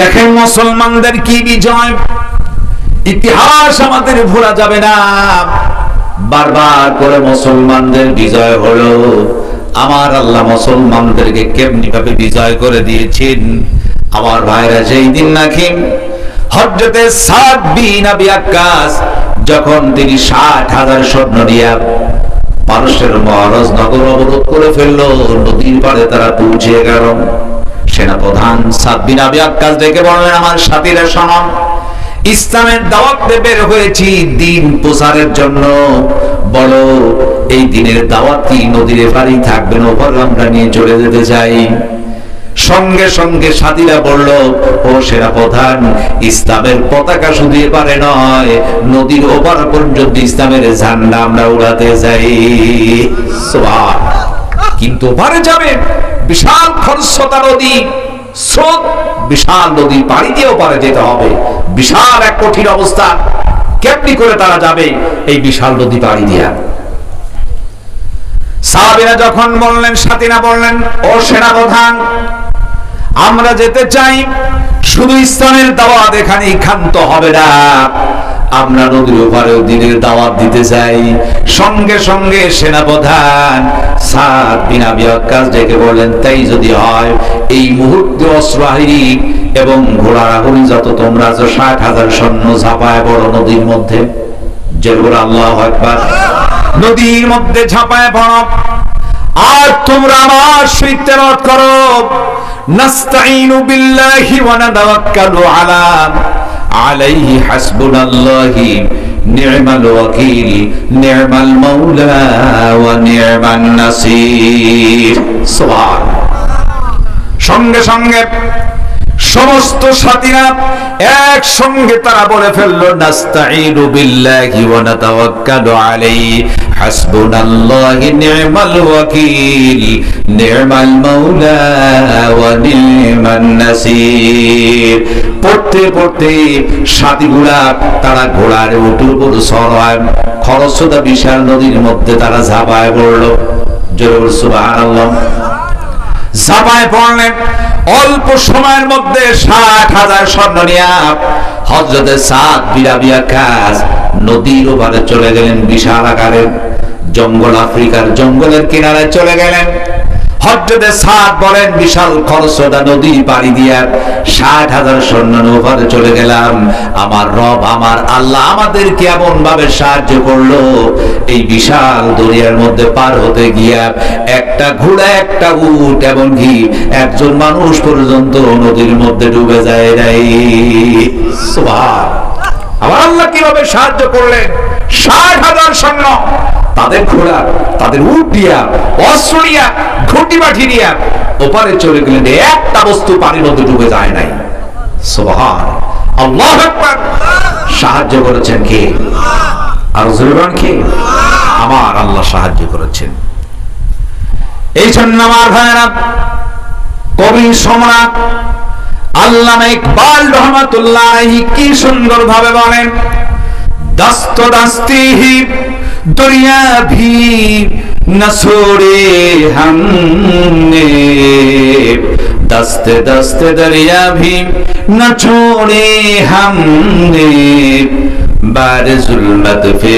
দেখেন মুসলমানদের কি বিজয়? ইতিহাস আমাদের ভোলা যাবে না। বারবার করে মুসলমানদের বিজয় হলো। আমার আল্লাহ মুসলমানদেরকে কেমনি ভাবে বিজয় করে দিয়েছেন? আমার ভাইরা সেই দিন নাকি হজরতে সাদ বিন আবি আক্কাস যখন তিনি ষাট হাজার স্বর্ণ নিয়ে মানুষের মহারাজ নগর অবরোধ করে ফেলল, নদীর পাড়ে তারা পৌঁছে গেল। সেনাপ্রধান সাদ বিন আবি ডেকে বললেন, আমার সাথীরা শোনন ইসলামের দাওয়াতে বের হয়েছি, দিন প্রচারের জন্য। বলো, এই দিনের দাওয়াত কি নদীর এপারেই থাকবেন ওপর আমরা নিয়ে চলে যেতে চাই? সঙ্গে সঙ্গে সাথীরা বলল, ও সেরা প্রধান, ইসলামের পতাকা শুধু এপারে নয়, নদীর ওপার পর্যন্ত ইসলামের ঝান্ডা আমরা উড়াতে যাই। কিন্তু ওপারে যাবে। বিশাল খরস্রোতা নদী, স্রোত বিশাল নদী পাড়ি দিয়ে ওপারে যেতে হবে। বিশাল এক কঠিন অবস্থা। কেমনি করে তারা যাবে এই বিশাল নদী পাড়ি দিয়া? সাহাবীরা যখন বললেন, সাথীরা বললেন, ও সেনাপ্রধান, আমরা যেতে চাই, শুধু ইসলামের দাওয়াত এখানে ক্ষান্ত হবে না। আমরা নদীর ওপারেও দিনের দাওয়াত দিতে চাই। সঙ্গে সঙ্গে সেনাপ্রধান সাদ বিন আবি ডেকে বললেন, তাই যদি হয়, এই মুহূর্তে অস্ত্রহারি এবং ঘোড়ার আগুনি যত তোমরা আছো, ষাট হাজার সৈন্য ঝাঁপায় বড় নদীর মধ্যে। যেগুলো আল্লাহ একবার নদীর মধ্যে ঝাঁপায় পড়ো। আর তোমরা আমার সহিত করো। নাস্তাইনু বিল্লাহি আলা আলাইহি হাসবুনাল্লাহি নি'মাল ওয়াকিল নি'মাল মাওলা ওয়া নি'মান নাসির। সুবহান সঙ্গে সঙ্গে সমস্ত সাথীরা একসঙ্গে তারা বলে ফেলল নাস্তাইনু বিল্লাহি ওয়া নাতাওয়াক্কালু আলাইহি। হাসবুনাল্লাহি, নি'মাল ওয়াকিল, নি'মাল মাওলা ওয়া নি'মান নাসির। পড়তে পড়তে সাথীগুলা তারা ঘোড়ার উটুর উপর সরায়, খরস্রোতা বিশাল নদীর মধ্যে তারা ঝাঁপায় পড়ল। জোরে সুবহানাল্লাহ। ঝাঁপায় পড়লেন। অল্প সময়ের মধ্যে ষাট হাজার স্বর্ণ নিয়া হজরতে সাত বিরাবিয়া কাজ নদীর ওপারে চলে গেলেন, বিশাল আকারের জঙ্গল, আফ্রিকার জঙ্গলের কিনারে চলে গেলেন। আমার আমার সাহায্য করল। এই বিশাল দরিয়ার মধ্যে পার হতে গিয়া একটা ঘোড়া, একটা উট, এমনকি একজন মানুষ পর্যন্ত নদীর মধ্যে ডুবে যায় নাই। আবার আল্লাহ কীভাবে সাহায্য করলেন? ষাট হাজার সৈন্য। তাদের ঘোড়া, তাদের উট দিয়া, অস্ত্র ঘটি বাঠি নিয়া, ওপারে চলে গেলেন একটা বস্তু পানির মধ্যে ডুবে যায় নাই। সুবহান। আল্লাহ সাহায্য করেছেন কে? আর জুলবান কে? আমার আল্লাহ সাহায্য করেছেন। এই জন্য আমার ভাইরা কবি সম্রাট আল্লামা ইকবাল রহমাতুল্লাহ কি সুন্দর ভাবে বলেন দস্ত দস্তি হি দুনিয়া ভি न छोड़े हमने दस्ते दस्ते दरिया भी न छोड़े हमने बार जुल्मत पे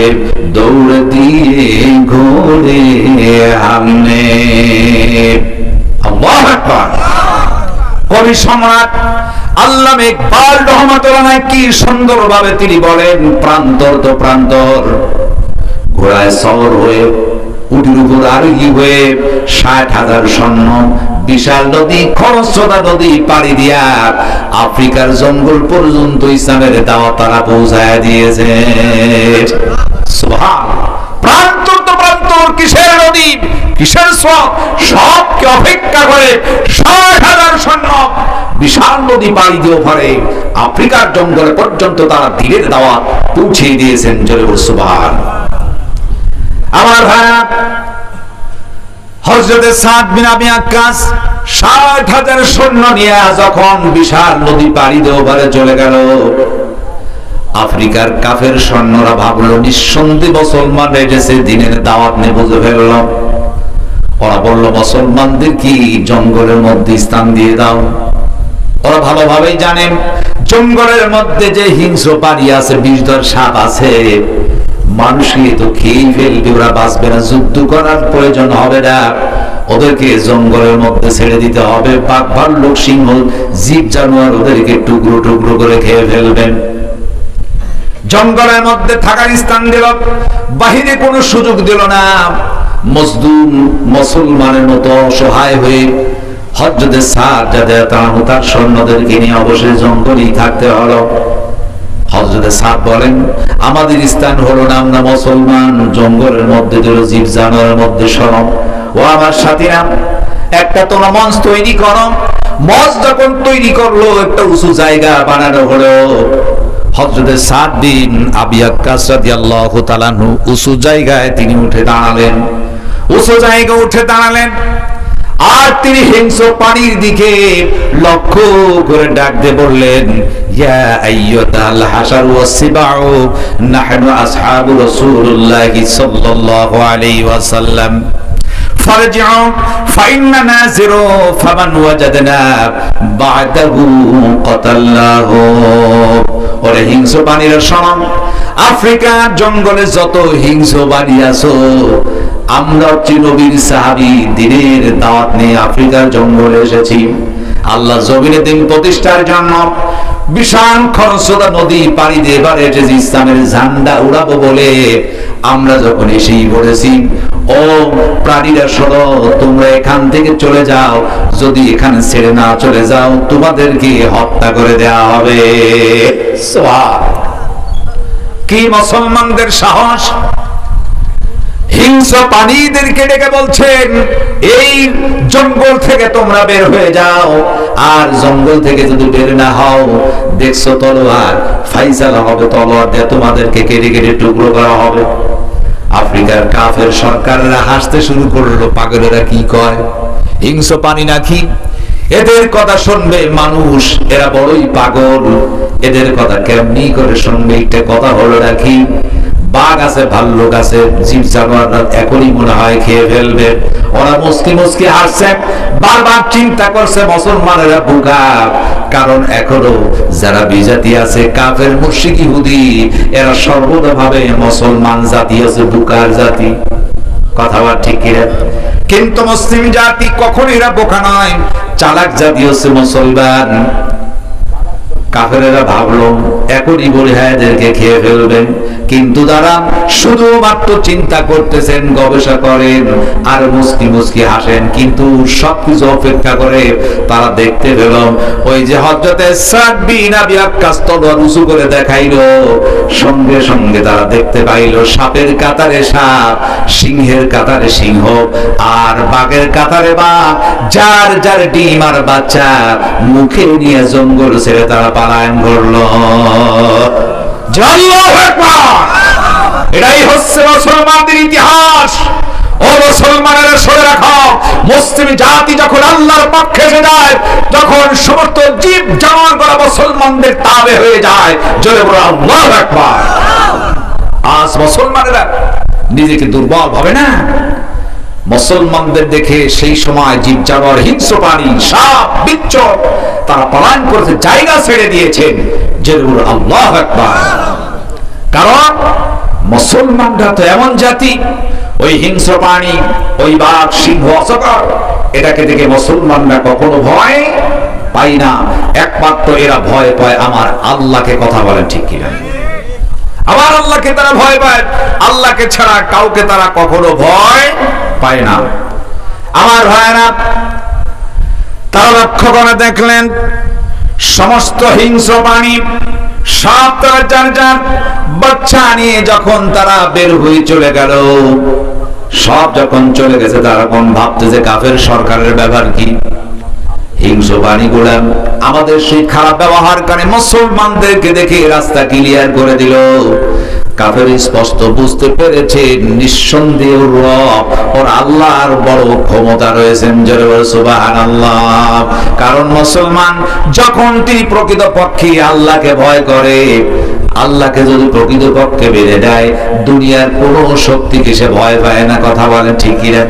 दौड़ दिए घोड़े हमने अल्लाह अकबर কবি সম্রাট আল্লাহ ইকবাল রহমতুল্লাহ কি সুন্দরভাবে তিনি বলেন প্রান্তর তো প্রান্তর ঘোড়ায় সওর হয়ে, উটির উপর আরোহী হয়ে ষাট হাজার স্বর্ণ, বিশাল নদী, খরস্রোতা নদী পাড়ি দিয়া আফ্রিকার জঙ্গল পর্যন্ত ইসলামের দাওয়াত তারা পৌঁছায় দিয়েছে। কিসের নদী, কিসের সব সবকে অপেক্ষা করে ষাট হাজার সৈন্য বিশাল নদী পাড়ি দিয়ে পারে আফ্রিকার জঙ্গল পর্যন্ত তারা ধীরে দাওয়া পৌঁছে দিয়েছেন জলে সুবহান। আমার ভাইরা হজরতে সাদ বিন আবি আক্কাস ষাট হাজার সৈন্য নিয়ে যখন বিশাল নদী পাড়ি দিয়ে ওপারে চলে গেল, আফ্রিকার কাফের সৈন্যরা ভাবলো, নিঃসন্দেহ মুসলমান এসেছে দিনের দাওয়াত নিয়ে বুঝে ফেলল। ওরা বলল, মুসলমানদের কি জঙ্গলের মধ্যে স্থান দিয়ে দাও? ওরা ভালোভাবেই জানেন জঙ্গলের মধ্যে যে হিংস্র পানি আছে বিষধর সাপ আছে মানুষকে তো খেয়েই ফেলবে ওরা বাঁচবে না। যুদ্ধ করার প্রয়োজন হবে না। ওদেরকে জঙ্গলের মধ্যে ছেড়ে দিতে হবে। বাঘ ভাল্লুক সিংহ জীব, জানোয়ার ওদেরকে টুকরো টুকরো করে খেয়ে ফেলবেন। জঙ্গলের মধ্যে থাকার স্থান দিল, বাহিরে কোনো সুযোগ দিল না। মজদুম মুসলমানের মতো অসহায় হয়ে হজরতে সার যাদের তার সৈন্যদেরকে নিয়ে অবশ্যই জঙ্গলেই থাকতে হলো। হজরতে সাদ বলেন, আমাদের স্থান হলো না আমরা মুসলমান, জঙ্গলের মধ্যে জীব জানোয়ারের মধ্যে সরম। ও আমার সাথীরা, একটা তোমরা মঞ্চ তৈরি করো। মঞ্চ যখন তৈরি করল, একটা উঁচু জায়গা বানানো হলো। হজরতে সাদ বিন আবি আক্কাস রাদিয়াল্লাহু তাআলা উঁচু জায়গায় তিনি উঠে দাঁড়ালেন। উঁচু জায়গায় উঠে দাঁড়ালেন। আর তিনি হিংস্র পানির দিকে লক্ষ্য করে ডাক দিয়ে বললেন আফ্রিকার জঙ্গলে যত হিংস্র বাড়ি আছো আমরা হচ্ছি নবীর সাহাবি, দিনের দাওয়াত নিয়ে আফ্রিকার জঙ্গলে এসেছি। আল্লাহ জমিনে দিন প্রতিষ্ঠার জন্য বিশাল খরস্রোতা নদী পাড়ি দিয়ে এবার এসেছি, ইসলামের ঝান্ডা উড়াবো বলে আমরা যখন এসেই পড়েছি, ও প্রাণীরা সরো তোমরা এখান থেকে চলে যাও, যদি এখানে ছেড়ে না চলে যাও, তোমাদেরকে হত্যা করে দেয়া হবে। কি মুসলমানদের সাহস? হিংস্র পানিদেরকে ডেকে বলছেন, এই জঙ্গল থেকে তোমরা বের হয়ে যাও, আর জঙ্গল থেকে যদি বের না হও, দেখছ তলোয়ার ফাইসালা হবে তলোয়ার দিয়ে তোমাদেরকে কেটে কেটে টুকরো করা হবে। আফ্রিকার কাফের সরকাররা হাসতে শুরু করল, পাগলেরা কি কয়? হিংস্র পানি নাকি? এদের কথা শুনবে মানুষ, এরা বড়ই পাগল। এদের কথা কেমনি করে শুনবে? একটা কথা হলো নাকি বাঘ আছে, ভাল্লুক আছে, জীব জানোয়াররা এখনই মনে হয় খেয়ে ফেলবে। ওরা মুসকি মুসকি হাসছে, বারবার চিন্তা করছে, মুসলমানেরা বুকা। কারণ এখনও যারা বিজাতি আছে, কাফের, মুশরিক, ইহুদি, এরা সর্বদা ভাবে মুসলমান জাতি আছে, বুকার জাতি। কথা বল ঠিক কিনা কিন্তু মুসলিম জাতি কখন এরা বোকা নয়। চালাক জাতি হচ্ছে মুসলমান। কাফেরেরা ভাবলো এখনই বলে হ্যাঁ খেয়ে ফেলবেন কিন্তু তারা শুধুমাত্র চিন্তা করতেছেন, গবেষণা করেন, আর মুসকি মুসকি হাসেন কিন্তু সবকিছু অপেক্ষা করে তারা দেখতে পেল, ওই যে হজরতে উঁচু করে দেখাইলো, সঙ্গে সঙ্গে তারা দেখতে পাইলো, সাপের কাতারে সাপ, সিংহের কাতারে সিংহ, আর বাঘের কাতারে বাঘ, যার যার ডিম আর বাচ্চা মুখে নিয়ে জঙ্গল ছেড়ে তারা পালায়ন করল! এটাই হচ্ছে মুসলমানদের ইতিহাস। ও মুসলমানেরা শুনে রাখো, মুসলিম জাতি যখন আল্লাহর পক্ষে এসে যায়, যখন সমস্ত জীব জানোয়ার করা মুসলমানদের তাবে হয়ে যায়, জোরে বলো আল্লাহু আকবার। আজ মুসলমানেরা নিজেকে দুর্বল ভাবে না? মুসলমানদের দেখে সেই সময় জীব জানোয়ার, হিংস্র প্রাণী, সাপ বিচ্ছ তারা পলায়ন করতে জায়গা ছেড়ে দিয়েছেন জরুর আল্লাহ একবার কারণ মুসলমানরা তো এমন জাতি, ওই হিংস্র প্রাণী, ওই বাঘ, সিংহ অসকর এটাকে দেখে মুসলমানরা কখনো ভয় পাই না। একমাত্র এরা ভয় পায় আমার আল্লাহকে কথা বলেন ঠিক কিনা। আমার আল্লাহকে তারা ভয় পায়। আল্লাহকে ছাড়া কাউকে তারা কখনো ভয় পায় না। আমার ভাইরা তারা লক্ষ্য করে দেখলেন, সমস্ত হিংস্র প্রাণী সব তারা যার যার বাচ্চা নিয়ে যখন তারা বের হয়ে চলে গেল, সব যখন চলে গেছে, তারা কোন ভাবতে যে কাফের সরকারের ব্যবহার কি? আমাদের সেই খারাপ মুসলমানদেরকে দেখে রাস্তা ক্লিয়ার করে দিল। কাফের স্পষ্ট বুঝতে পেরেছে, নিঃসন্দেহ আল্লাহর বড় ক্ষমতা রয়েছেন কারণ মুসলমান যখন তিনি প্রকৃত পক্ষে আল্লাহকে ভয় করে, আল্লাহকে যদি প্রকৃত পক্ষে বেড়ে দেয় দুনিয়ার কোনো শক্তিকে সে ভয় পায় না। কথা বলেন ঠিকই না